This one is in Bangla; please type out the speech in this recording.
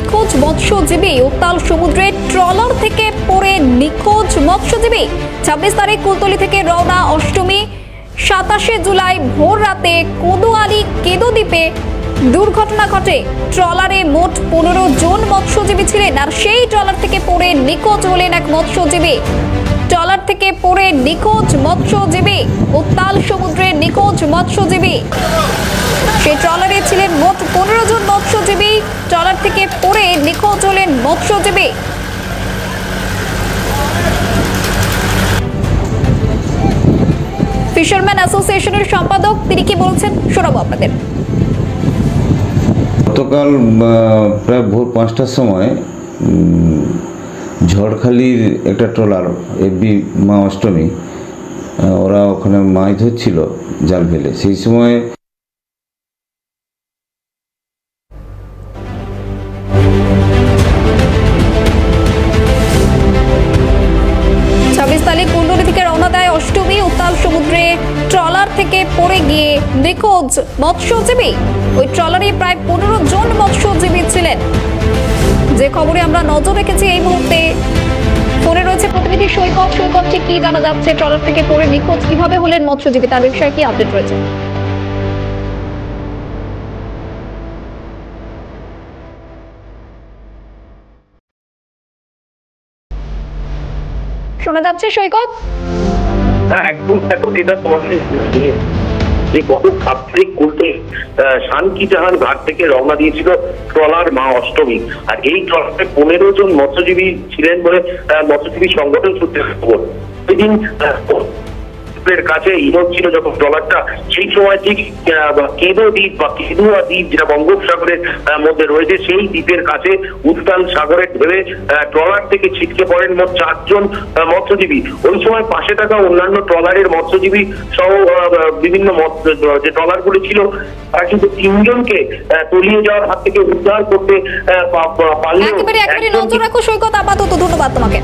নিখোঁজ মৎস্যজীবী উত্তাল সমুদ্রে ট্রলার থেকে পড়ে নিখোঁজ মৎস্যজীবী। ছাব্বিশ তারিখ কুলতলি থেকে রওনা অষ্টমী। সাতাশে জুলাই ভোর রাতে কোদোয়ালি কেদো দ্বীপে দুর্ঘটনা ঘটে। ট্রলারে মোট পনেরো জন মৎস্যজীবী ছিলেন আর সেই ট্রলার থেকে পড়ে নিখোঁজ হলেন এক মৎস্যজীবী। ট্রলার থেকে পড়ে নিখোঁজ মৎস্যজীবী, উত্তাল সমুদ্রে নিখোঁজ মৎস্যজীবী। সেই ট্রলারে ছিলেন মোট পনেরো জন মৎস্যজীবী ট্রলার থেকে পড়ে নিখোঁজ হলেন মৎস্যজীবী। ফিশারম্যান অ্যাসোসিয়েশনের সম্পাদক, তিনি কি বলছেন? শোনাবো আপনাদের। গতকাল প্রায় ভোর পাঁচটার সময় ঝড়খালির একটা ট্রলার, এফবি মা অষ্টমী ওরা ওখানে মাছ ধরছিল জাল ফেলে। সেই সময় পড়ে গিয়ে নিখোঁজ মৎস্যজীবী। ওই ট্রলারে প্রায় পনেরো জন মৎস্যজীবী ছিলেন। যে খবরে আমরা নজর রেখেছি এই মুহূর্তে ফোনে রয়েছে প্রতিনিধি সৈকত। সৈকত, ঠিক কি জানা যাচ্ছে? ট্রলার থেকে পড়ে নিখোঁজ কীভাবে হলেন মৎস্যজীবী? তার বিষয়ে কি আপডেট রয়েছে? শোনা যাচ্ছে সৈকত? করতে শানকি জাহান ঘাট থেকে রওনা দিয়েছিল ট্রলার মা অষ্টমী। আর এই ট্রলারে পনেরো জন মৎস্যজীবী ছিলেন বলে মৎস্যজীবী সংগঠন সূত্রে খবর। সেদিন এর কাছে ইনক ছিল যখন ট্রলারটা সেই সময় ঠিক কেদো দ্বীপ বা কেদুয়া দ্বীপ যেটা বঙ্গোপসাগরের মধ্যে রয়েছে সেই দ্বীপের কাছে উত্তাল সাগরে ঢেবে ট্রলার থেকে ছিটকে পড়েন মোট চারজন মৎস্যজীবী। ওই সময় পাশে থাকা অন্যান্য ট্রলারের মৎস্যজীবী সহ বিভিন্ন মৎস্য যে ট্রলারগুলো ছিল তারা কিন্তু তিনজনকে তলিয়ে যাওয়ার হাত থেকে উদ্ধার করতে পারলেও একেবারে একেবারে নজর রাখো সৈকত আপাতত ধন্যবাদ তোমাকে।